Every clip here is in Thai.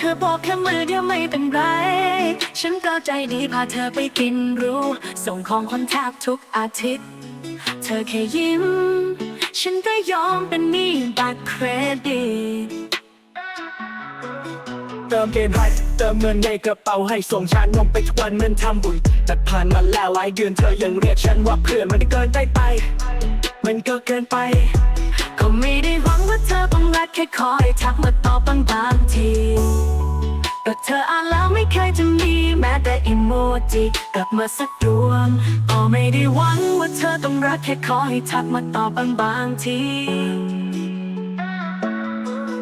ธอบอกแค่มือเดียวไม่เป็นไร ฉันก็ใจดีพาเธอไปกินรู้ ส่งของคนแทบทุกอาทิตย์ เธอแค่ยิ้ม ฉันก็ยอมเป็นหนี้บัตรเครดิตเติมเกมให้เติมเงินในกระเป๋าให้ส่งชานมไปทุกวันเหมือนทำบุญแต่ผ่านมาแล้วหลายเดือนเธอยังเรียกฉันว่าเพื่อนมันเกินได้ไป มันก็เกินไป ก็ไม่ได้หวังว่าเธอต้องรักแค่คอยทักมาตอบบางบางที แต่เธออ่านแล้วไม่เคยจะมีแม้แต่อิโมจิกลับมาสักดวงก็ไม่ได้หวังว่าเธอต้องรักแค่คอยทักมาตอบบางบางๆที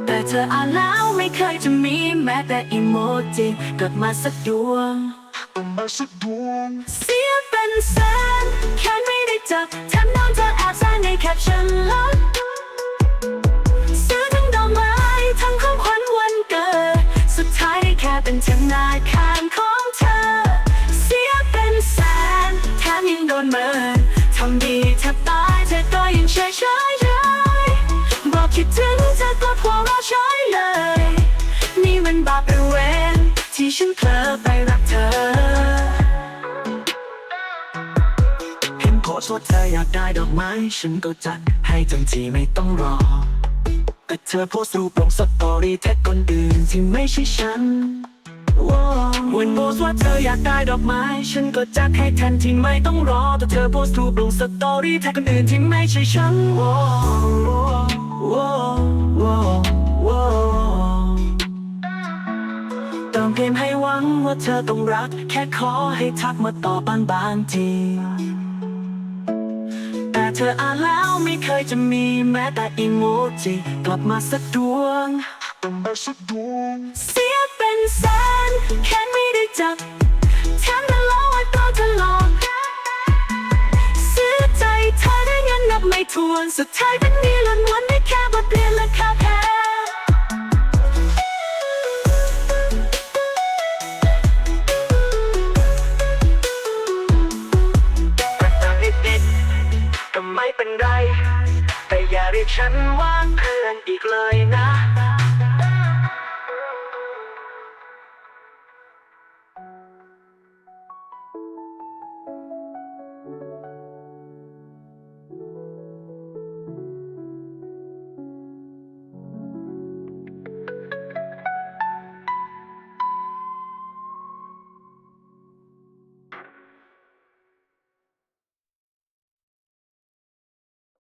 แต่เธออ่านแล้วไม่เคยจะมีแม้แต่อิโมจิกลับมาสักดวงมาสักดวงเสียเป็น ธนาคารของเธอ เสียเป็นแสนแถมยังโดนเมินทำดีแทบตายเธอก็ยังเฉยเฉยเฉยบอกคิดถึงเธอก็หัวเราะเฉยเลย นี่มันบาปเป็นเวรที่ฉันเผลอไปรักเธอ เห็นโพสต์ว่าเธออยากได้ดอกไม้ฉันก็จัดให้ทันทีไม่ต้องรอแต่เธอโพสต์รูปลงสตอรี่แท็กคนอื่นที่ไม่ใช่ฉัน วันโพสว่าเธออยากได้ดอกไม้ ฉันก็จัดให้ทันทีไม่ต้องรอ แต่เธอโพสต์รูปลงสตอรี่แท็กคนอื่นที่ไม่ใช่ฉันว้าวว้าวว้าวว้าวเติมเกมให้หวังว่าเธอต้องรัก แค่ขอให้ทักมาตอบบางบางๆทีแต่เธออ่านแล้วไม่เคยจะมีแม้แต่อีโมจิกลับมาสักดวงมาสักดวงเสีย เป็นแสนแค่ไม่ได้จับแถมมาล้อว่าตัวเธอหลอกซื้อใจเธอได้เงินนับไม่ถ้วนสุดท้ายเป็นหนี้ล้นวนได้แค่บทเรียนและค่าแพ้แต่ตามนิดๆก็ไม่เป็นไร แต่อย่าเรียกฉันว่า